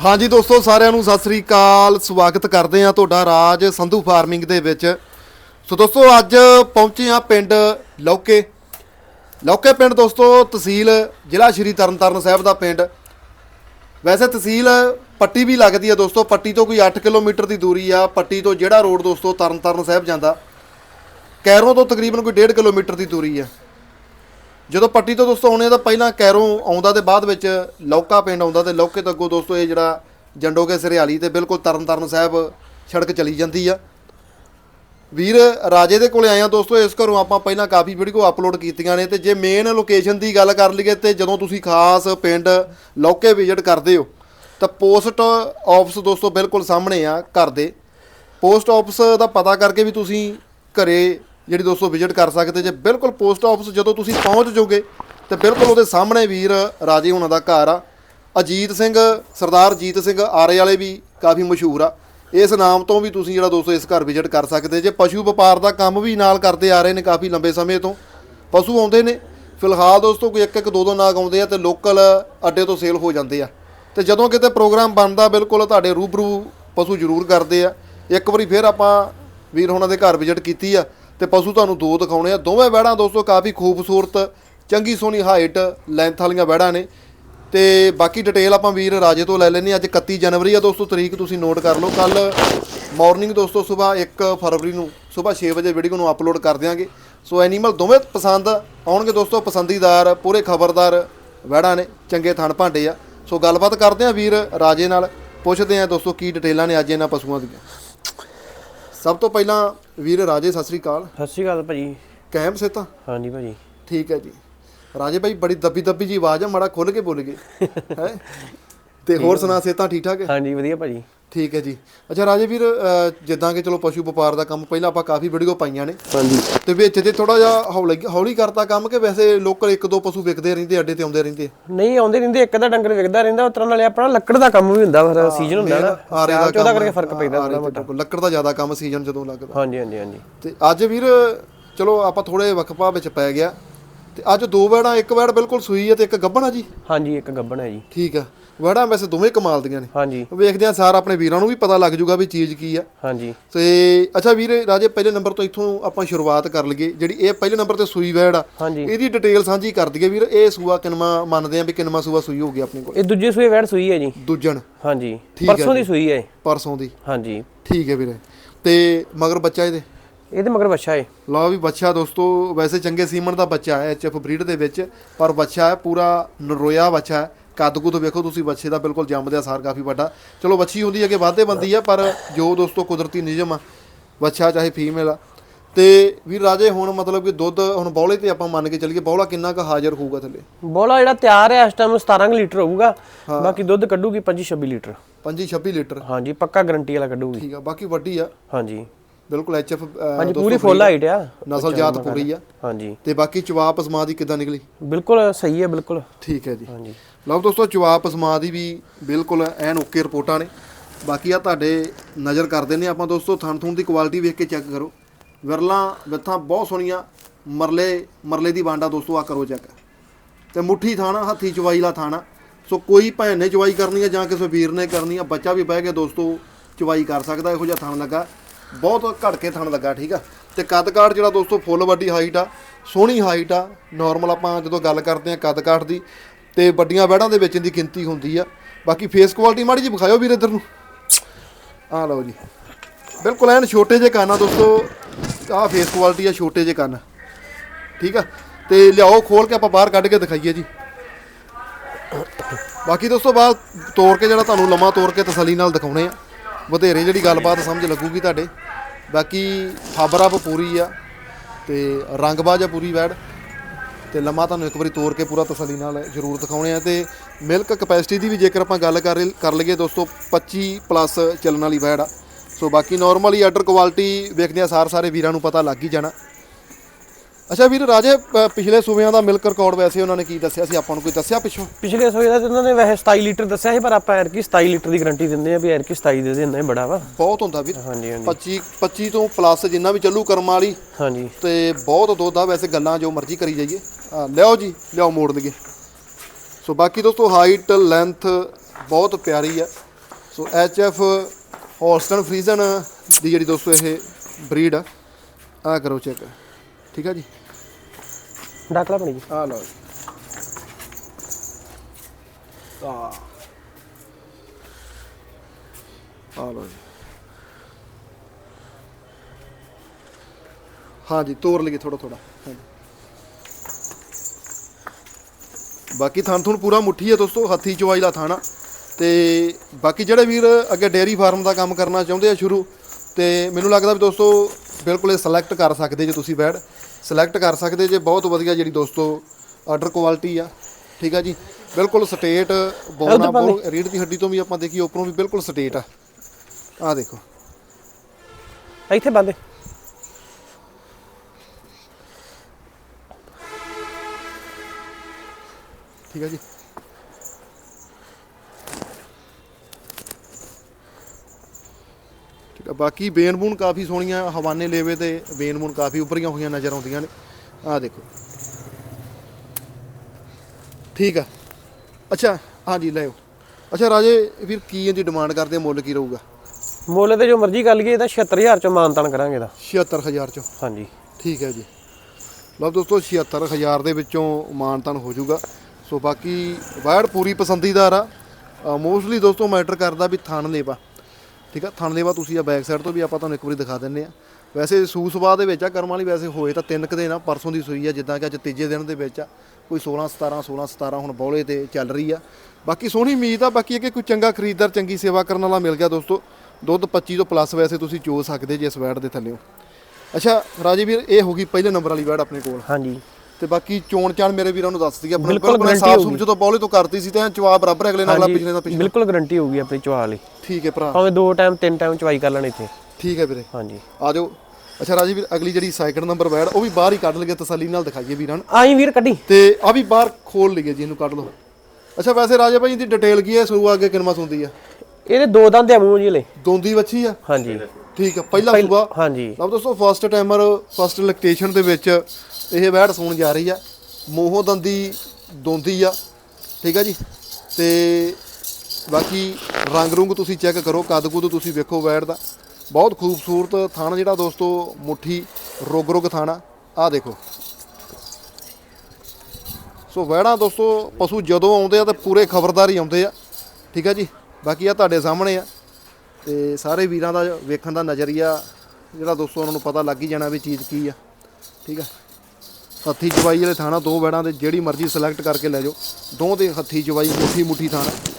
ਹਾਂਜੀ ਦੋਸਤੋ, ਸਾਰਿਆਂ ਨੂੰ ਸਤਿ ਸ੍ਰੀ ਅਕਾਲ। ਸਵਾਗਤ ਕਰਦੇ ਆ ਤੁਹਾਡਾ ਰਾਜ ਸੰਧੂ ਫਾਰਮਿੰਗ ਦੇ ਵਿੱਚ। ਸੋ ਦੋਸਤੋ, ਅੱਜ ਪਹੁੰਚੇ ਆ ਪਿੰਡ ਲੌਕੇ। ਲੌਕੇ ਪਿੰਡ ਦੋਸਤੋ, ਤਹਿਸੀਲ ਜ਼ਿਲ੍ਹਾ ਸ਼੍ਰੀ ਤਰਨਤਾਰਨ ਸਾਹਿਬ ਦਾ ਪਿੰਡ। ਵੈਸੇ ਤਹਿਸੀਲ ਪੱਟੀ ਵੀ ਲੱਗਦੀ ਆ ਦੋਸਤੋ, ਪੱਟੀ ਤੋਂ ਕੋਈ 8 ਕਿਲੋਮੀਟਰ ਦੀ ਦੂਰੀ ਆ। ਪੱਟੀ ਤੋਂ ਜਿਹੜਾ ਰੋਡ ਦੋਸਤੋ ਤਰਨਤਾਰਨ ਸਾਹਿਬ ਜਾਂਦਾ, ਕੈਰੋਂ ਤੋਂ ਤਕਰੀਬਨ ਕੋਈ 1.5 ਕਿਲੋਮੀਟਰ ਦੀ ਦੂਰੀ ਆ। ਜਦੋਂ ਪੱਟੀ ਤੋਂ ਦੋਸਤੋ ਆਉਣੇ ਤਾਂ ਪਹਿਲਾਂ ਕੈਰੋਂ ਆਉਂਦਾ ਤੇ ਬਾਅਦ ਵਿੱਚ ਲੌਕਾ ਪਿੰਡ ਆਉਂਦਾ ਤੇ ਲੌਕੇ ਤੋਂ ਅੱਗੋਂ ਦੋਸਤੋ ਇਹ ਜਿਹੜਾ ਜੰਡੋਗੇ ਸਰਿਆਲੀ ਤੇ ਬਿਲਕੁਲ ਤਰਨਤਾਰਨ ਸਾਹਿਬ ਸੜਕ ਚਲੀ ਜਾਂਦੀ ਆ। ਵੀਰ, ਰਾਜੇ ਦੇ ਕੋਲੇ ਆਏ ਆ ਦੋਸਤੋ, ਇਸ ਘਰੋਂ ਆਪਾਂ ਪਹਿਲਾਂ ਕਾਫੀ ਵੀਡੀਓ ਅਪਲੋਡ ਕੀਤੀਆਂ ਨੇ ਤੇ ਜੇ ਮੇਨ ਲੋਕੇਸ਼ਨ ਦੀ ਗੱਲ ਕਰ ਲਈਏ ਤੇ ਜਦੋਂ ਤੁਸੀਂ ਖਾਸ ਪਿੰਡ ਲੌਕੇ ਵਿਜ਼ਿਟ ਕਰਦੇ ਹੋ, ਤਾਂ ਪੋਸਟ ਆਫਿਸ ਦੋਸਤੋ ਬਿਲਕੁਲ ਸਾਹਮਣੇ ਆ ਘਰ ਦੇ। ਪੋਸਟ ਆਫਿਸ ਦਾ ਪਤਾ ਕਰਕੇ ਵੀ ਤੁਸੀਂ ਘਰੇ ਜਿਹੜੀ ਦੋਸਤੋ ਵਿਜ਼ਿਟ ਕਰ ਸਕਦੇ ਜੇ, ਬਿਲਕੁਲ ਪੋਸਟ ਆਫਿਸ ਜਦੋਂ ਤੁਸੀਂ ਪਹੁੰਚ ਜਾਓਗੇ, ਤੇ ਬਿਲਕੁਲ ਉਹਦੇ ਸਾਹਮਣੇ ਵੀਰ ਰਾਜੇ ਹੋਣਾ ਦਾ ਘਰ ਆ। ਅਜੀਤ ਸਿੰਘ, ਸਰਦਾਰ ਜੀਤ ਸਿੰਘ ਆਰੇ ਵਾਲੇ ਵੀ ਕਾਫੀ ਮਸ਼ਹੂਰ ਆ। ਇਸ ਨਾਮ ਤੋਂ ਵੀ ਤੁਸੀਂ ਜਿਹੜਾ ਦੋਸਤੋ ਇਸ ਘਰ ਵਿਜ਼ਿਟ ਕਰ ਸਕਦੇ ਜੇ। ਪਸ਼ੂ ਵਪਾਰ ਦਾ ਕੰਮ ਵੀ ਨਾਲ ਕਰਦੇ ਆ ਰਹੇ ਨੇ ਕਾਫੀ ਲੰਬੇ ਸਮੇਂ ਤੋਂ। ਪਸ਼ੂ ਆਉਂਦੇ ਨੇ। ਫਿਲਹਾਲ ਦੋਸਤੋ ਕੋਈ ਇੱਕ ਇੱਕ, ਦੋ ਦੋ ਨਾਗ ਆਉਂਦੇ ਆ ਤੇ ਲੋਕਲ ਅੱਡੇ ਤੋਂ ਸੇਲ ਹੋ ਜਾਂਦੇ ਆ। ਤੇ ਜਦੋਂ ਕਿਤੇ ਪ੍ਰੋਗਰਾਮ ਬਣਦਾ, ਬਿਲਕੁਲ ਤੁਹਾਡੇ ਰੂਬਰੂ ਪਸ਼ੂ ਜ਼ਰੂਰ ਕਰਦੇ ਆ। ਇੱਕ ਵਾਰੀ ਫਿਰ ਆਪਾਂ ਵੀਰ ਹੋਣਾ ਦੇ ਘਰ ਵਿਜ਼ਿਟ ਕੀਤੀ ਆ। ਤੇ ਪਸ਼ੂ ਤੁਹਾਨੂੰ ਦੋ ਦਿਖਾਉਣੇ ਆ। ਦੋਵੇਂ ਵਹਿੜਾਂ ਦੋਸਤੋ ਕਾਫੀ ਖੂਬਸੂਰਤ, ਚੰਗੀ ਸੋਹਣੀ ਹਾਈਟ ਲੈਂਥ ਵਾਲੀਆਂ ਵਹਿੜਾਂ ਨੇ। ਤੇ ਬਾਕੀ ਡਿਟੇਲ ਆਪਾਂ ਵੀਰ ਰਾਜੇ ਤੋਂ ਲੈ ਲੈਣੀ ਅੱਜ 31 ਜਨਵਰੀ ਆ ਦੋਸਤੋ, ਤਰੀਕ ਤੁਸੀਂ ਨੋਟ ਕਰ ਲਓ। ਕੱਲ ਮਾਰਨਿੰਗ ਦੋਸਤੋ ਸਵੇਰ 1 ਫਰਵਰੀ ਨੂੰ ਸਵੇਰ 6 ਵਜੇ ਵੀਡੀਓ ਨੂੰ ਅਪਲੋਡ ਕਰ ਦਿਆਂਗੇ। ਸੋ ਐਨੀਮਲ ਦੋਵੇਂ ਪਸੰਦ ਆਉਣਗੇ ਦੋਸਤੋ, ਪਸੰਦੀਦਾਰ, ਪੂਰੇ ਖਬਰਦਾਰ ਵਹਿੜਾਂ ਨੇ, ਚੰਗੇ ਥਣ ਭਾਂਡੇ ਆ। ਸੋ ਗੱਲਬਾਤ ਕਰਦੇ ਆ ਵੀਰ ਰਾਜੇ ਨਾਲ, ਪੁੱਛਦੇ ਆ ਦੋਸਤੋ ਕੀ ਡਿਟੇਲਾਂ ਨੇ ਅੱਜ ਇਹਨਾਂ ਪਸ਼ੂਆਂ ਦੀਆਂ। ਸਭ ਤੋਂ ਪਹਿਲਾਂ ਵੀਰ ਰਾਜੇ ਸਤਿ ਸ੍ਰੀ ਅਕਾਲ। ਸਤਿ ਸ਼੍ਰੀ ਅਕਾਲ ਭਾਜੀ। ਕੈਮ ਸੇਤਾ ਹਾਂਜੀ ਭਾਜੀ। ਠੀਕ ਹੈ ਜੀ। ਰਾਜੇ ਭਾਈ ਬੜੀ ਦੱਬੀ ਦੱਬੀ ਜੀ ਆਵਾਜ਼ ਆ ਮਾੜਾ ਖੁੱਲ ਕੇ ਬੋਲ ਗਏ ਹੈ? ਤੇ ਹੋਰ ਸੁਣਾ ਸੇਤਾ ਠੀਕ ਠਾਕ ਹੈ? ਹਾਂਜੀ ਵਧੀਆ ਭਾਜੀ। ਠੀਕ ਹੈ ਜੀ। ਅੱਛਾ ਰਾਜੇ ਵੀਰ ਅਹ, ਜਿੱਦਾਂ ਕਿ ਚਲੋ ਪਸ਼ੂ ਵਪਾਰ ਦਾ ਕੰਮ ਪਹਿਲਾਂ ਆਪਾਂ ਕਾਫੀ ਵੀਡੀਓ ਪਾਈਆਂ ਨੇ। ਹਾਂਜੀ। ਤੇ ਵਿੱਚ ਤੇ ਥੋੜਾ ਜਿਹਾ ਹੌਲੀ ਹੌਲੀ ਕਰਤਾ ਕੰਮ ਕਿ ਵੈਸੇ ਲੋਕਲ ਇੱਕ ਦੋ ਪਸ਼ੂ ਵਿਕਦੇ ਰਹਿੰਦੇ ਅੱਡੇ ਤੇ ਆਉਂਦੇ ਰਹਿੰਦੇ? ਨਹੀਂ ਆਉਂਦੇ ਰਹਿੰਦੇ ਇੱਕ ਦਾ ਡੰਗਰ ਵਿਕਦਾ ਰਹਿੰਦਾ ਉਸ ਤਰ੍ਹਾਂ ਨਾਲੇ ਆਪਣਾ ਲੱਕੜ ਦਾ ਕੰਮ ਵੀ ਹੁੰਦਾ ਫਿਰ ਸੀਜ਼ਨ ਹੁੰਦਾ ਨਾ। ਆਰੇ ਦਾ ਚੌਦਾ ਕਰਕੇ ਫ਼ਰਕ ਪੈਂਦਾ ਤੇ ਬਿਲਕੁਲ, ਲੱਕੜ ਦਾ ਜ਼ਿਆਦਾ ਕੰਮ ਸੀਜ਼ਨ ਜਦੋਂ ਲੱਗਦਾ। ਹਾਂਜੀ ਹਾਂਜੀ ਹਾਂਜੀ। ਤੇ ਅੱਜ ਵੀਰ ਚਲੋ ਆਪਾਂ ਥੋੜੇ ਵਕਫਾ ਵਿੱਚ ਪੈ ਗਿਆ। ਤੇ ਅੱਜ ਦੋ ਵੈੜਾਂ ਇੱਕ ਵੈੜ ਬਿਲਕੁਲ ਸੂਈ ਹੈ ਤੇ ਇੱਕ ਗੱਭਣ ਆ ਜੀ? ਹਾਂਜੀ ਇੱਕ ਗੱਬਣ ਹੈ ਜੀ। ਠੀਕ ਆ ਵੈੜਾਂ ਵੈਸੇ ਦੋਵੇਂ ਕਮਾਲ ਦੀਆਂ ਨੇ। ਹਾਂਜੀ। ਵੇਖਦੇ ਆ ਸਾਰ ਆਪਣੇ ਵੀਰਾਂ ਨੂੰ ਵੀ ਪਤਾ ਲੱਗ ਜੂਗਾ ਵੀ ਚੀਜ਼ ਕੀ ਆ। ਹਾਂਜੀ। ਤੇ ਅੱਛਾ ਵੀਰ ਰਾਜੇ ਪਹਿਲੇ ਨੰਬਰ ਤੋਂ ਇੱਥੋਂ ਆਪਾਂ ਸ਼ੁਰੂਆਤ ਕਰ ਲਈਏ ਜਿਹੜੀ ਇਹ ਪਹਿਲੇ ਨੰਬਰ ਤੇ ਸੂਈ ਵੈੜ ਆ। ਇਹਦੀ ਡਿਟੇਲ ਸਾਂਝੀ ਕਰ ਦਈਏ ਵੀਰ ਇਹ ਸੂਆ ਕਿਨਮਾ ਮੰਨਦੇ ਆ ਵੀ ਕਿਨਮਾ ਸੂਆ ਸੂਈ ਹੋਊਗੀ ਆਪਣੇ ਕੋਲ। ਇਹ ਦੂਜੇ ਸੂਏ ਵੈੜ ਸੂਈ ਹੈ ਜੀ। ਦੂਜਣ। ਹਾਂਜੀ। ਹੈ ਪਰਸੋਂ ਦੀ ਸੂਈ ਹੈ ਪਰਸੋਂ ਦੀ। ਹਾਂਜੀ। ਠੀਕ ਹੈ ਵੀਰੇ। ਤੇ ਮਗਰ ਬੱਚਾ ਇਹਦੇ? ਇਹਦੇ ਮਗਰ ਬੱਚਾ ਹੈ। ਲਓ ਵੀ ਬੱਚਾ ਦੋਸਤੋ ਵੈਸੇ ਚੰਗੇ ਸੀਮਨ ਦਾ ਬੱਚਾ ਹੈ ਐਚਐਫ ਬਰੀਡ ਦੇ ਵਿੱਚ ਪਰ ਬੱਚਾ ਹੈ ਪੂਰਾ ਨਰੋਇਆ ਬੱਚਾ ਹੈ। ਕੱਦ ਕੁੱਦ ਵੇਖੋ ਤੁਸੀਂ ਬੱਚੇ ਦਾ ਬਿਲਕੁਲ ਜੰਮਦਿਆ ਸਾਰ ਕਾਫੀ ਵੱਡਾ। ਚਲੋ ਬੱਚੀ ਹੁੰਦੀ ਹੈ ਕਿ ਵਾਧੇ ਬੰਦੀ ਆ ਪਰ ਜੋ ਦੋਸਤੋ ਕੁਦਰਤੀ ਨਿਯਮ ਆ ਬੱਚਾ ਚਾਹੇ ਫੀਮੇਲ ਆ। ਤੇ ਵੀਰ ਰਾਜੇ ਹੁਣ ਮਤਲਬ ਕਿ ਦੁੱਧ ਹੁਣ ਬੌਲੇ ਤੇ ਆਪਾਂ ਮੰਨ ਕੇ ਚੱਲੀਏ ਬੌਲਾ ਕਿੰਨਾ ਕੁ ਹਾਜ਼ਰ ਹੋਊਗਾ ਥੱਲੇ? ਬੋਲਾ ਜਿਹੜਾ ਤਿਆਰ ਹੈ ਇਸ ਟਾਈਮ 17 ਕੁ ਲੀਟਰ ਹੋਊਗਾ। ਬਾਕੀ ਦੁੱਧ ਕੱਢੂਗੀ 25 26 ਲੀਟਰ। 25 26 ਲੀਟਰ। ਹਾਂਜੀ ਪੱਕਾ ਗਾਰੰਟੀ ਵਾਲਾ ਕੱਢੂਗੀ। ਠੀਕ ਆ ਬਾਕੀ ਵੱਡੀ ਆ। ਹਾਂਜੀ। ਬਿਲਕੁਲ ਐਚਐਫ ਹਾਂਜੀ ਪੂਰੀ ਫੁੱਲ ਹਾਈਟ ਆ। ਨਸਲ ਜਾਤ ਪੂਰੀ ਆ। ਹਾਂਜੀ। ਤੇ ਬਾਕੀ ਚਵਾਪ ਸਮਾ ਦੀ ਕਿੱਦਾਂ ਨਿਕਲੀ? ਬਿਲਕੁਲ ਸਹੀ ਹੈ ਬਿਲਕੁਲ। ਠੀਕ ਹੈ ਜੀ। ਹਾਂਜੀ। ਲਓ ਦੋਸਤੋ, ਜਵਾਬ ਪਸਮਾ ਦੀ ਵੀ ਬਿਲਕੁਲ ਐਨ ਓਕੇ ਰਿਪੋਰਟਾਂ ਨੇ। ਬਾਕੀ ਆ ਤੁਹਾਡੇ ਨਜ਼ਰ ਕਰਦੇ ਨੇ ਆਪਾਂ ਦੋਸਤੋ, ਥਣ ਥੂਣ ਦੀ ਕੁਆਲਿਟੀ ਵੇਖ ਕੇ ਚੈੱਕ ਕਰੋ। ਵਿਰਲਾਂ, ਵਿੱਥਾਂ ਬਹੁਤ ਸੋਹਣੀਆਂ। ਮਰਲੇ ਮਰਲੇ ਦੀ ਬਾਂਡਾ ਦੋਸਤੋ ਆ ਕਰੋ ਚੈੱਕ। ਤੇ ਮੁੱਠੀ ਥਾਣਾ, ਹੱਥੀ ਚਵਾਈ ਲਾ ਥਾਣਾ। ਸੋ ਕੋਈ ਭੈਣ ਨੇ ਚਵਾਈ ਕਰਨੀ ਆ ਜਾਂ ਕਿਸੇ ਵੀਰ ਨੇ ਕਰਨੀ ਆ, ਬੱਚਾ ਵੀ ਬਹਿ ਕੇ ਦੋਸਤੋ ਚਵਾਈ ਕਰ ਸਕਦਾ, ਇਹੋ ਜਿਹਾ ਥਣ ਲੱਗਾ। ਬਹੁਤ ਘੜ ਕੇ ਥਣ ਲੱਗਾ, ਠੀਕ ਆ? ਤੇ ਕੱਦਕਾਠ ਜਿਹੜਾ ਦੋਸਤੋ, ਫੁੱਲ ਵੱਡੀ ਹਾਈਟ ਆ, ਸੋਹਣੀ ਹਾਈਟ ਆ। ਨਾਰਮਲ ਆਪਾਂ ਜਦੋਂ ਗੱਲ ਕਰਦੇ ਆ ਕੱਦਕਾਠ ਦੀ ਤੇ ਵੱਡੀਆਂ ਵਹਿੜਾਂ ਦੇ ਵਿੱਚ ਇਹਦੀ ਗਿਣਤੀ ਹੁੰਦੀ ਆ। ਬਾਕੀ ਫੇਸ ਕੁਆਲਿਟੀ ਮਾੜੀ ਜੀ ਵਿਖਾਇਓ ਵੀਰ ਇੱਧਰ ਨੂੰ। ਆ ਲਓ ਜੀ। ਬਿਲਕੁਲ ਐਨ ਛੋਟੇ ਜਿਹੇ ਕੰਨ ਆ ਦੋਸਤੋ। ਆਹ ਫੇਸ ਕੁਆਲਿਟੀ ਆ ਛੋਟੇ ਜਿਹੇ ਕੰਨ। ਠੀਕ ਆ? ਤੇ ਲਿਆਓ ਖੋਲ ਕੇ ਆਪਾਂ ਬਾਹਰ ਕੱਢ ਕੇ ਦਿਖਾਈਏ ਜੀ। ਬਾਕੀ ਦੋਸਤੋ ਬਾਅਦ ਤੋੜ ਕੇ ਜਿਹੜਾ ਤੁਹਾਨੂੰ ਲੰਮਾ ਤੋੜ ਕੇ ਤਸੱਲੀ ਨਾਲ ਦਿਖਾਉਣੇ ਆ। ਵਧੇਰੇ ਜਿਹੜੀ ਗੱਲਬਾਤ ਸਮਝ ਲੱਗੂਗੀ ਤੁਹਾਡੇ। ਬਾਕੀ ਫਾਬਰਾਪ ਪੂਰੀ ਆ ਤੇ ਰੰਗਬਾਜ ਆ ਪੂਰੀ ਵੈੜ ਤੇ ਲੰਮਾ ਤੁਹਾਨੂੰ ਇੱਕ ਵਾਰੀ ਤੋੜ ਕੇ ਪੂਰਾ ਤਸੱਲੀ ਨਾਲ ਜ਼ਰੂਰ ਦਿਖਾਉਣੇ ਆ ਤੇ ਮਿਲਕ ਕਪੈਸਿਟੀ ਦੀ ਵੀ ਜੇਕਰ ਆਪਾਂ ਗੱਲ ਕਰ ਕਰ ਲਈਏ ਦੋਸਤੋ 25 ਪਲੱਸ ਚੱਲਣ ਵਾਲੀ ਵੈੜ ਆ। ਸੋ ਬਾਕੀ ਨਾਰਮਲੀ ਆਰਡਰ ਕੁਆਲਿਟੀ ਵੇਖਦੇ ਆ ਸਾਰ ਸਾਰੇ ਵੀਰਾਂ ਨੂੰ ਪਤਾ ਲੱਗ ਹੀ ਜਾਣਾ। ਅੱਛਾ ਵੀਰ ਰਾਜੇ ਅ, ਪਿਛਲੇ ਸੂਬਿਆਂ ਦਾ ਮਿਲਕ ਰਿਕਾਰਡ ਵੈਸੇ ਉਹਨਾਂ ਨੇ ਕੀ ਦੱਸਿਆ ਸੀ? ਆਪਾਂ ਨੂੰ ਕੋਈ ਦੱਸਿਆ ਪਿੱਛੋਂ? ਪਿਛਲੇ ਸੋਏ ਦਾ ਤਾਂ ਉਹਨਾਂ ਨੇ ਵੈਸੇ 27 ਲੀਟਰ ਦੱਸਿਆ ਸੀ ਪਰ ਆਪਾਂ ਐਰਕੀ 27 ਲੀਟਰ ਦੀ ਗਾਰੰਟੀ ਦਿੰਦੇ ਆ ਵੀ ਐਰਕੀ 27 ਦੇ ਦਿੰਦੇ ਬੜਾ ਵਾ। ਬਹੁਤ ਹੁੰਦਾ ਵੀਰ। ਹਾਂਜੀ ਹਾਂਜੀ। 25 25 ਤੋਂ ਪਲੱਸ ਜਿੰਨਾ ਵੀ ਚੱਲੂ ਕਰਮ ਵਾਲੀ ਹਾਂਜੀ। ਤੇ ਬਹੁਤ ਦੁੱਧ ਆ ਵੈਸੇ ਗੱਲਾਂ ਜੋ ਮਰਜ਼ੀ ਕਰੀ ਜਾਈਏ। ਆ, ਲਿਆਓ ਜੀ ਲਿਆਓ ਮੋੜ ਲਈਏ। ਸੋ ਬਾਕੀ ਦੋਸਤੋ ਹਾਈਟ ਲੈਂਥ ਬਹੁਤ ਪਿਆਰੀ ਆ। ਸੋ ਐਚਐਫ ਹੋਲਸਟਨ ਫਰੀਜ਼ਨ ਦੀ ਜਿਹੜੀ ਦੋਸਤੋ ਇਹ ਬਰੀਡ ਆ ਆ ਕਰੋ ਚੈੱਕ ਠੀਕ ਆ ਜੀ? ਡਾਕਲਾ ਬਣੀ ਜੀ। ਆ ਲਓ ਆ ਆ ਲਓ ਜੀ। ਹਾਂਜੀ ਤੋੜ ਲਈਏ ਥੋੜਾ ਥੋੜਾ ਬਾਕੀ ਥਣ ਥੁਣ ਪੂਰਾ ਮੁੱਠੀ ਹੈ ਦੋਸਤੋ ਹੱਥੀ ਚਵਾਈ ਦਾ ਥਾਣਾ। ਤੇ ਬਾਕੀ ਜਿਹੜੇ ਵੀਰ ਅੱਗੇ ਡੇਅਰੀ ਫਾਰਮ ਦਾ ਕੰਮ ਕਰਨਾ ਚਾਹੁੰਦੇ ਆ ਸ਼ੁਰੂ ਤੇ ਮੈਨੂੰ ਲੱਗਦਾ ਵੀ ਦੋਸਤੋ ਬਿਲਕੁਲ ਇਹ ਸਿਲੈਕਟ ਕਰ ਸਕਦੇ ਜੇ ਤੁਸੀਂ ਬੈਡ। ਸਿਲੈਕਟ ਕਰ ਸਕਦੇ ਜੇ ਬਹੁਤ ਵਧੀਆ ਜਿਹੜੀ ਦੋਸਤੋ ਆਰਡਰ ਕੁਆਲਿਟੀ ਆ। ਠੀਕ ਆ ਜੀ? ਬਿਲਕੁਲ ਸਟੇਟ ਬੋਨਾ ਬੋਲ ਰੀੜ ਦੀ ਹੱਡੀ ਤੋਂ ਵੀ ਆਪਾਂ ਦੇਖੀ ਉੱਪਰੋਂ ਵੀ ਬਿਲਕੁਲ ਸਟੇਟ ਆ। ਆ ਦੇਖੋ। ਇੱਥੇ ਬੰਦੇ। ਠੀਕ ਹੈ ਜੀ ਠੀਕ ਆ ਬਾਕੀ ਬੇਨ ਬੂਨ ਕਾਫੀ ਸੋਹਣੀਆਂ ਹਵਾਨੇ ਲੇਵੇ ਤੇ ਬੇਨ ਬੂਨ ਕਾਫੀ ਉੱਪਰੀਆਂ ਹੋਈਆਂ ਨਜ਼ਰ ਆਉਂਦੀਆਂ ਨੇ। ਆਹ ਦੇਖੋ। ਠੀਕ ਆ। ਅੱਛਾ ਹਾਂਜੀ ਲਿਓ ਅੱਛਾ ਰਾਜੇ ਵੀਰ ਕੀ ਇਹਦੀ ਡਿਮਾਂਡ ਕਰਦੇ ਆ, ਮੁੱਲ ਕੀ ਰਹੂਗਾ? ਮੁੱਲ ਤੇ ਜੋ ਮਰਜ਼ੀ ਕਰ ਲਈਏ ਇਹਦਾ 76000 ਚੋਂ ਮਾਨਤਾਨ ਕਰਾਂਗੇ ਇਹਦਾ। 76000 ਚੋਂ? ਹਾਂਜੀ। ਠੀਕ ਹੈ ਜੀ। ਲਓ ਦੋਸਤੋ 76000 ਦੇ ਵਿੱਚੋਂ ਮਾਨਤਨ ਹੋ ਜਾਊਗਾ। ਸੋ ਬਾਕੀ ਵਾਇਰ ਪੂਰੀ ਪਸੰਦੀਦਾਰ ਆ। ਮੋਸਟਲੀ ਦੋਸਤੋ ਮੈਟਰ ਕਰਦਾ ਵੀ ਥਣ ਲੇਵਾ। ਠੀਕ ਆ? ਥਣ ਲੇਵਾ ਤੁਸੀਂ ਆ ਬੈਕ ਸਾਈਡ ਤੋਂ ਵੀ ਆਪਾਂ ਤੁਹਾਨੂੰ ਇੱਕ ਵਾਰੀ ਦਿਖਾ ਦਿੰਨੇ ਆ। ਵੈਸੇ ਸੂਸਵਾ ਦੇ ਵਿੱਚ ਆ ਕਰਮ ਵਾਲੀ ਵੈਸੇ ਹੋਏ ਤਾਂ ਤਿੰਨ ਕੁ ਦਿਨ ਆ ਪਰਸੋਂ ਦੀ ਸੂਈ ਆ ਜਿੱਦਾਂ ਕਿ ਅੱਜ ਤੀਜੇ ਦਿਨ ਦੇ ਵਿੱਚ ਆ। ਕੋਈ 16 17 16 17 ਹੁਣ ਬੌਲੇ ਤੇ ਚੱਲ ਰਹੀ ਆ। ਬਾਕੀ ਸੋਹਣੀ ਉਮੀਦ ਆ ਬਾਕੀ ਇਹ ਕਿ ਕੋਈ ਚੰਗਾ ਖਰੀਦਦਾਰ ਚੰਗੀ ਸੇਵਾ ਕਰਨ ਵਾਲਾ ਮਿਲ ਗਿਆ ਦੋਸਤੋ। ਦੁੱਧ 25 ਤੋਂ ਪਲੱਸ ਵੈਸੇ ਤੁਸੀਂ ਚੋ ਸਕਦੇ ਜੇ ਇਸ ਵੈਟ ਦੇ ਥੱਲੇਓ ਅੱਛਾ ਰਾਜੀ ਵੀਰ ਇਹ ਹੋ ਗਈ ਪਹਿਲੇ ਨੰਬਰ ਵਾਲੀ ਵੈਟ ਆਪਣੇ ਕੋਲ। ਹਾਂਜੀ। ਤੇ ਬਾਕੀ ਚੋਣ ਚਾਣ ਮੇਰੇ ਵੀਰਾਂ ਨੂੰ ਦੱਸ ਦਈਏ ਆਪਣਾ ਬਿਲਕੁਲ ਸਾਫ਼। ਸੂਪ ਜਦੋਂ ਬੌਲੇ ਤੋਂ ਕਰਤੀ ਸੀ ਤੇ ਜਵਾਬ ਬਰਾਬਰ ਅਗਲੇ ਨਾਲ ਅਗਲਾ ਪਿਛਲੇ ਦਾ ਪਿਛਲੇ ਬਿਲਕੁਲ ਗਾਰੰਟੀ ਹੋਊਗੀ ਆਪਣੀ ਚਵਾ ਲਈ ਠੀਕ ਹੈ ਭਰਾ। ਭਾਵੇਂ ਦੋ ਟਾਈਮ ਤਿੰਨ ਟਾਈਮ ਚਵਾਈ ਕਰ ਲੈਣ ਇੱਥੇ। ਠੀਕ ਹੈ ਵੀਰੇ। ਹਾਂਜੀ। ਆ ਜਾਓ। ਅੱਛਾ ਰਾਜੀ ਵੀਰ ਅਗਲੀ ਜਿਹੜੀ ਸੈਕਿੰਡ ਨੰਬਰ ਵੈਟ ਉਹ ਵੀ ਬਾਹਰ ਹੀ ਕੱਢ ਲਈਏ ਤਸੱਲੀ ਨਾਲ ਦਿਖਾਈਏ ਵੀਰਾਂ ਨੂੰ। ਆਈ ਵੀਰ ਕੱਢੀ। ਤੇ ਆ ਵੀ ਬਾਹਰ ਖੋਲ ਲਈਏ ਜੀ ਇਹਨੂੰ ਕੱਢ ਲਓ। ਅੱਛਾ ਵੈਸੇ ਰਾਜੇ ਭਾਈ ਇਹਦੀ ਡਿਟੇਲ ਕੀ ਹੈ? ਸੂਆ ਅੱਗੇ ਕਿੰਨਾ ਸੁੰਦੀ ਆ? ਇਹਦੇ ਦੋ ਦੰਦ ਆ ਮੂੰਹ ਜਿਹਲੇ ਦੋਂਦੀ ਵੱਛੀ ਆ? ਹਾਂਜੀ। ਠੀਕ ਆ ਪਹਿਲਾ ਸੂਆ ਹਾਂਜੀ। ਲਓ ਦੋਸਤੋ ਫਸਟ ਟਾਈਮਰ ਫਸਟ ਲੈਕਟੇਸ਼ਨ ਦੇ ਵਿੱਚ ਇਹ ਵੈੜ ਸੂਣ ਜਾ ਰਹੀ ਆ। ਮੋਹੋ ਦੰਦੀ ਦੋਂਦੀ ਆ। ਠੀਕ ਆ ਜੀ। ਤੇ ਬਾਕੀ ਰੰਗ ਰੂੰਗ ਤੁਸੀਂ ਚੈੱਕ ਕਰੋ, ਕੱਦ ਕੁੱਦ ਤੁਸੀਂ ਵੇਖੋ ਵੈੜ ਦਾ। ਬਹੁਤ ਖੂਬਸੂਰਤ ਥਾਣਾ ਜਿਹੜਾ ਦੋਸਤੋ, ਮੁੱਠੀ ਰੁਗ ਰੁਗ ਥਾਣਾ। ਆ ਦੇਖੋ। ਸੋ ਵੈੜਾਂ ਦੋਸਤੋ, ਪਸ਼ੂ ਜਦੋਂ ਆਉਂਦੇ ਆ ਤਾਂ ਪੂਰੇ ਖਬਰਦਾਰ ਹੀ ਆਉਂਦੇ ਆ। ਠੀਕ ਆ ਜੀ? ਬਾਕੀ ਆ ਤੁਹਾਡੇ ਸਾਹਮਣੇ ਆ। ਤੇ ਸਾਰੇ ਵੀਰਾਂ ਦਾ ਵੇਖਣ ਦਾ ਨਜ਼ਰੀਆ, ਜਿਹੜਾ ਦੋਸਤੋ ਉਹਨਾਂ ਨੂੰ ਪਤਾ ਲੱਗ ਹੀ ਜਾਣਾ ਵੀ ਚੀਜ਼ ਕੀ ਆ। ਠੀਕ ਆ? ਹੱਥੀ ਜਵਾਈ ਵਾਲੇ ਥਾਣਾ ਦੋ ਵੈੜਾਂ ਦੇ, ਜਿਹੜੀ ਮਰਜ਼ੀ ਸਿਲੈਕਟ ਕਰਕੇ ਲੈ ਜਾਓ। ਦੋ ਦੇ ਹੱਥੀ ਜਵਾਈ ਮੁੱਠੀ ਮੁੱਠੀ ਥਾਣਾ।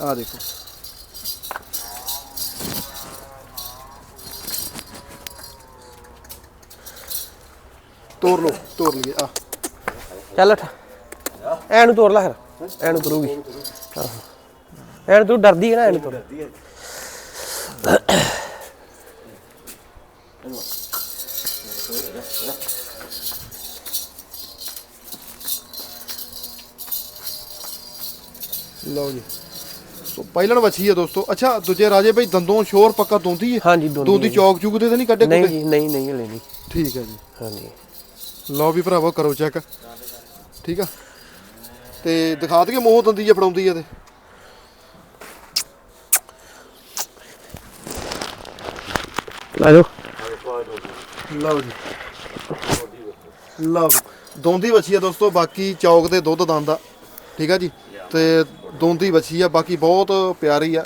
ਆ ਦੇਖੋ। ਤੋੜ ਲਓ ਤੋੜ ਲਈਏ ਆ। ਚੱਲ ਉੱਠ। ਐ ਨੂੰ ਤੋੜ ਲੈ ਫਿਰ। ਐ ਨੂੰ ਤੁਰੂਗੀ। ਆਹੋ। ਐ ਨੂੰ ਤੂੰ ਡਰਦੀ ਹੈ ਨਾ ਐ ਨੂੰ ਤੁਰ। ਲਓ ਜੀ। ਸੋ ਪਹਿਲਣ ਵੱਛੀ ਹੈ ਦੋਸਤੋ। ਅੱਛਾ ਦੂਜੇ ਰਾਜੇ ਭਾਈ ਦੰਦੋਂ ਸ਼ੋਰ ਪੱਕਾ ਦੋਂਦੀ ਹੈ ਹਾਂਜੀ ਦੋਂਦੀ ਦੋਂਦੀ ਚੌਕ ਚੁਕ ਦੇ ਤਾਂ ਨਹੀਂ ਕੱਢੇ ਨਹੀਂ ਜੀ ਨਹੀਂ ਨਹੀਂ ਹਲੇ ਨਹੀਂ। ਠੀਕ ਹੈ ਜੀ। ਹਾਂਜੀ। ਲਓ ਵੀ ਭਰਾਵੋ ਕਰੋ ਚੈੱਕ। ਠੀਕ ਆ? ਤੇ ਦਿਖਾ ਦਈਏ ਮੋਹ ਦੰਦੀ ਆ ਫੜਾਉਂਦੀ ਆ ਤੇ। ਲੈ ਜਾਓ। ਲਓ ਜੀ। ਲਓ। ਦੋਂਦੀ ਵੱਛੀ ਆ ਦੋਸਤੋ ਬਾਕੀ ਚੌਕ ਦੇ ਦੁੱਧ ਦੰਦ ਆ। ਠੀਕ ਆ ਜੀ? ਤੇ ਦੋਂਦੀ ਵੱਛੀ ਆ, ਬਾਕੀ ਬਹੁਤ ਪਿਆਰੀ ਆ।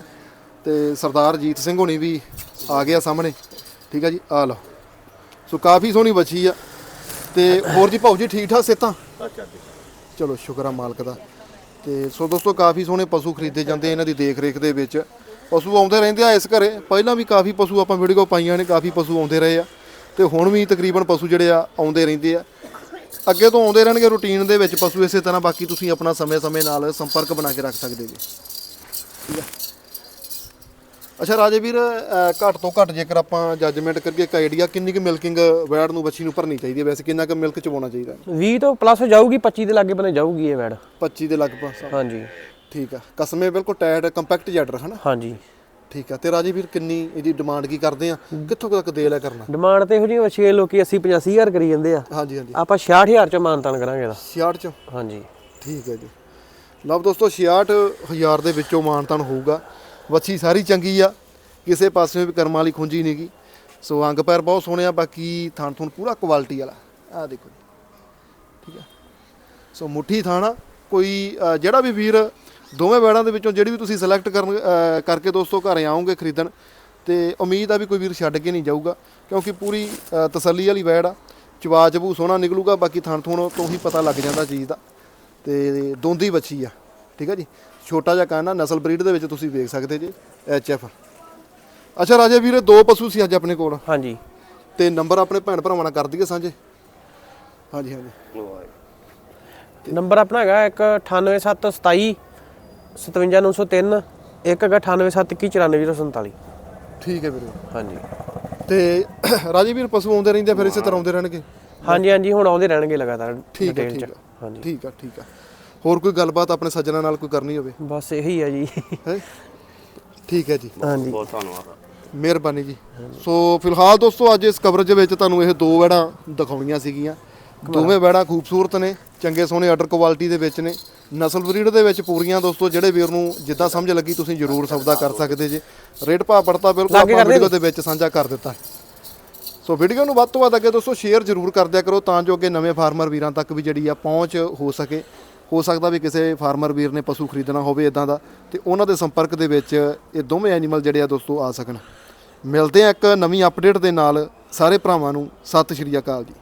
ਤੇ ਸਰਦਾਰ ਜੀਤ ਸਿੰਘ ਹੋਣੀ ਵੀ ਆ ਗਿਆ ਸਾਹਮਣੇ। ਠੀਕ ਆ ਜੀ, ਆ ਲਓ। ਸੋ ਕਾਫੀ ਸੋਹਣੀ ਵੱਛੀ ਆ। ਤੇ ਹੋਰ ਜੀ ਭਾਉ ਜੀ ਠੀਕ ਠਾਕ ਸਿਹਤਾਂ? ਚਲੋ, ਸ਼ੁਕਰ ਆ ਮਾਲਕ ਦਾ। ਤੇ ਸੋ ਦੋਸਤੋ, ਕਾਫੀ ਸੋਹਣੇ ਪਸ਼ੂ ਖਰੀਦੇ ਜਾਂਦੇ ਇਹਨਾਂ ਦੀ ਦੇਖ ਰੇਖ ਦੇ ਵਿੱਚ। ਪਸ਼ੂ ਆਉਂਦੇ ਰਹਿੰਦੇ ਆ ਇਸ ਘਰੇ। ਪਹਿਲਾਂ ਵੀ ਕਾਫੀ ਪਸ਼ੂ ਆਪਾਂ ਵੀਡੀਓ ਪਾਈਆਂ ਨੇ, ਕਾਫੀ ਪਸ਼ੂ ਆਉਂਦੇ ਰਹੇ ਆ। ਤੇ ਹੁਣ ਵੀ ਤਕਰੀਬਨ ਪਸ਼ੂ ਜਿਹੜੇ ਆ ਆਉਂਦੇ ਰਹਿੰਦੇ ਆ। ਅੱਗੇ ਤੋਂ ਆਉਂਦੇ ਰਹਿਣਗੇ ਰੂਟੀਨ ਦੇ ਵਿੱਚ ਪਸ਼ੂ ਇਸੇ ਤਰ੍ਹਾਂ ਬਾਕੀ ਤੁਸੀਂ ਆਪਣਾ ਸਮੇਂ-ਸਮੇਂ ਨਾਲ ਸੰਪਰਕ ਬਣਾ ਕੇ ਰੱਖ ਸਕਦੇ ਜੀ। ਠੀਕ ਆ। ਅੱਛਾ ਰਾਜੇ ਵੀਰ ਘੱਟ ਤੋਂ ਘੱਟ ਜੇਕਰ ਆਪਾਂ ਜੱਜਮੈਂਟ ਕਰੀਏ ਇੱਕ ਆਈਡੀਆ ਕਿੰਨੀ ਕੁ ਮਿਲਕਿੰਗ ਵੈੜ ਨੂੰ ਬੱਚੀ ਨੂੰ ਭਰਨੀ ਚਾਹੀਦੀ ਹੈ? ਵੈਸੇ ਕਿੰਨਾ ਕੁ ਮਿਲਕ ਚਵਾਉਣਾ ਚਾਹੀਦਾ? 20 ਤੋਂ ਪਲੱਸ ਜਾਊਗੀ 25 ਦੇ ਲਾਗੇ ਬਨੇ ਜਾਊਗੀ ਇਹ ਵੈੜ। 25 ਦੇ ਲਗਭਗ ਹਾਂਜੀ। ਠੀਕ ਆ। ਕਸਮੇ ਬਿਲਕੁਲ ਟਾਇਟ ਕੰਪੈਕਟ ਜੈਡਰ ਹਨਾ? ਹਾਂਜੀ। ਠੀਕ ਆ। ਤੇ ਰਾਜੇ ਵੀਰ ਕਿੰਨੀ ਇਹਦੀ ਡਿਮਾਂਡ ਕੀ ਕਰਦੇ ਆ? ਕਿੱਥੋਂ ਤੱਕ ਦੇ ਲਿਆ ਕਰਨਾ? ਡਿਮਾਂਡ ਤੇ ਇਹੋ ਜਿਹੀ ਛੇ ਲੋਕੀ 80 85000 ਕਰੀ ਜਾਂਦੇ ਆ। ਹਾਂਜੀ ਹਾਂਜੀ। ਆਪਾਂ 66000 ਚੋਂ ਮਾਨਤਾਨ ਕਰਾਂਗੇ ਇਹਦਾ। 66 ਚੋਂ? ਹਾਂਜੀ। ਠੀਕ ਹੈ ਜੀ। ਲਓ ਦੋਸਤੋ 66000 ਦੇ ਵਿੱਚੋਂ ਮਾਨਤਨ ਹੋਊਗਾ। ਵੱਛੀ ਸਾਰੀ ਚੰਗੀ ਆ। ਕਿਸੇ ਪਾਸੇ ਵੀ ਕਰਮਾਂ ਵਾਲੀ ਖੁੰਜੀ ਨਹੀਂਗੀ ਸੋ ਅੰਗ ਪੈਰ ਬਹੁਤ ਸੋਹਣੇ ਆ ਬਾਕੀ ਥਣ ਥਣ ਪੂਰਾ ਕੁਆਲਿਟੀ ਵਾਲਾ। ਆ ਦੇਖੋ। ਠੀਕ ਆ। ਸੋ ਮੁੱਠੀ ਥਾਣਾ ਕੋਈ ਜਿਹੜਾ ਵੀ ਵੀਰ ਦੋਵੇਂ ਬੈੜਾਂ ਦੇ ਵਿੱਚੋਂ ਜਿਹੜੀ ਵੀ ਤੁਸੀਂ ਸਿਲੈਕਟ ਕਰਨ ਕਰਕੇ ਦੋਸਤੋ ਘਰੇ ਆਓਗੇ ਖਰੀਦਣ ਤੇ ਉਮੀਦ ਆ ਵੀ ਕੋਈ ਵੀਰ ਛੱਡ ਕੇ ਨਹੀਂ ਜਾਊਗਾ ਕਿਉਂਕਿ ਪੂਰੀ ਤਸੱਲੀ ਵਾਲੀ ਬੈੜ ਆ ਚਵਾ ਚਬੂ ਸੋਹਣਾ ਨਿਕਲੂਗਾ ਬਾਕੀ ਥਣ ਥੁਣ ਤੋਂ ਹੀ ਪਤਾ ਲੱਗ ਜਾਂਦਾ ਚੀਜ਼ ਦਾ ਤੇ ਦੋਂਦੀ ਬੱਚੀ ਆ ਠੀਕ ਆ ਜੀ? ਛੋਟਾ ਜਿਹਾ ਕਾਨਾ ਨਸਲ ਬਰੀਡ ਦੇ ਵਿੱਚ ਤੁਸੀਂ ਵੇਖ ਸਕਦੇ ਜੀ ਐਚ ਐਫ ਅੱਛਾ ਰਾਜੇ ਵੀਰੇ ਦੋ ਪਸ਼ੂ ਸੀ ਅੱਜ ਆਪਣੇ ਕੋਲ। ਹਾਂਜੀ। ਤੇ ਨੰਬਰ ਆਪਣੇ ਭੈਣ ਭਰਾਵਾਂ ਨਾਲ ਕਰ ਦਈਏ ਸਾਂਝੇ? ਹਾਂਜੀ ਹਾਂਜੀ। ਨੰਬਰ ਆਪਣਾ ਹੈਗਾ ਇੱਕ 98727 57903 ਇੱਕ ਹੈਗਾ 98719447 ਠੀਕ ਹੈ ਵੀਰੇ। ਹਾਂਜੀ। ਤੇ ਰਾਜੇ ਵੀਰ ਪਸ਼ੂ ਆਉਂਦੇ ਰਹਿੰਦੇ ਆ, ਫਿਰ ਇਸੇ ਤਰ੍ਹਾਂ ਆਉਂਦੇ ਰਹਿਣਗੇ? ਹਾਂਜੀ ਹਾਂਜੀ ਹੁਣ ਆਉਂਦੇ ਰਹਿਣਗੇ ਲਗਾਤਾਰ ਠੀਕ ਹੈ detail ਠੀਕ ਚ। ਹੈ ਹਾਂਜੀ। ਠੀਕ ਆ ਠੀਕ ਆ। ਹੋਰ ਕੋਈ ਗੱਲਬਾਤ ਆਪਣੇ ਸੱਜਣਾ ਨਾਲ ਕੋਈ ਕਰਨੀ ਹੋਵੇ? ਬਸ ਇਹੀ ਆ ਜੀ। ਹੈ? ਠੀਕ ਹੈ ਜੀ। ਹਾਂਜੀ। ਬਹੁਤ ਧੰਨਵਾਦ। ਮਿਹਰਬਾਨੀ ਜੀ। ਸੋ ਫਿਲਹਾਲ ਦੋਸਤੋ ਅੱਜ ਇਸ ਕਵਰੇਜ ਵਿੱਚ ਤੁਹਾਨੂੰ ਇਹ ਦੋ ਵੈੜਾਂ ਦਿਖਾਉਣੀਆਂ ਸੀਗੀਆਂ। ਦੋਵੇਂ ਵੈੜਾਂ ਖੂਬਸੂਰਤ ਨੇ। ਚੰਗੇ ਸੋਹਣੇ ਆਰਡਰ ਕੁਆਲਿਟੀ ਦੇ ਵਿੱਚ ਨੇ। ਨਸਲ ਬਰੀਡ ਦੇ ਵਿੱਚ ਪੂਰੀਆਂ ਦੋਸਤੋ ਜਿਹੜੇ ਵੀਰ ਨੂੰ ਜਿੱਦਾਂ ਸਮਝ ਲੱਗੀ ਤੁਸੀਂ ਜ਼ਰੂਰ ਸੌਦਾ ਕਰ ਸਕਦੇ ਜੇ। ਰੇਟ ਭਾਅ ਪੜਤਾ ਬਿਲਕੁਲ ਆਪਾਂ ਵੀਡੀਓ ਦੇ ਵਿੱਚ ਸਾਂਝਾ ਕਰ ਦਿੱਤਾ। ਸੋ ਵੀਡੀਓ ਨੂੰ ਵੱਧ ਤੋਂ ਵੱਧ ਅੱਗੇ ਦੋਸਤੋ ਸ਼ੇਅਰ ਜ਼ਰੂਰ ਕਰ ਦਿਆ ਕਰੋ ਤਾਂ ਜੋ ਕਿ ਨਵੇਂ ਫਾਰਮਰ ਵੀਰਾਂ ਤੱਕ ਵੀ ਜਿਹੜੀ ਆ ਪਹੁੰਚ ਹੋ ਸਕੇ। ਹੋ ਸਕਦਾ ਵੀ ਕਿਸੇ ਫਾਰਮਰ ਵੀਰ ਨੇ ਪਸ਼ੂ ਖਰੀਦਣਾ ਹੋਵੇ ਇਦਾਂ ਦਾ ਤੇ ਉਹਨਾਂ ਦੇ ਸੰਪਰਕ ਦੇ ਵਿੱਚ ਇਹ ਦੋਵੇਂ ਐਨੀਮਲ ਜਿਹੜੇ ਆ ਦੋਸਤੋ ਆ ਸਕਣ। ਮਿਲਦੇ ਆ ਇੱਕ ਨਵੀਂ ਅਪਡੇਟ ਦੇ ਨਾਲ। ਸਾਰੇ ਭਰਾਵਾਂ ਨੂੰ ਸਤਿ ਸ਼੍ਰੀ ਅਕਾਲ ਜੀ।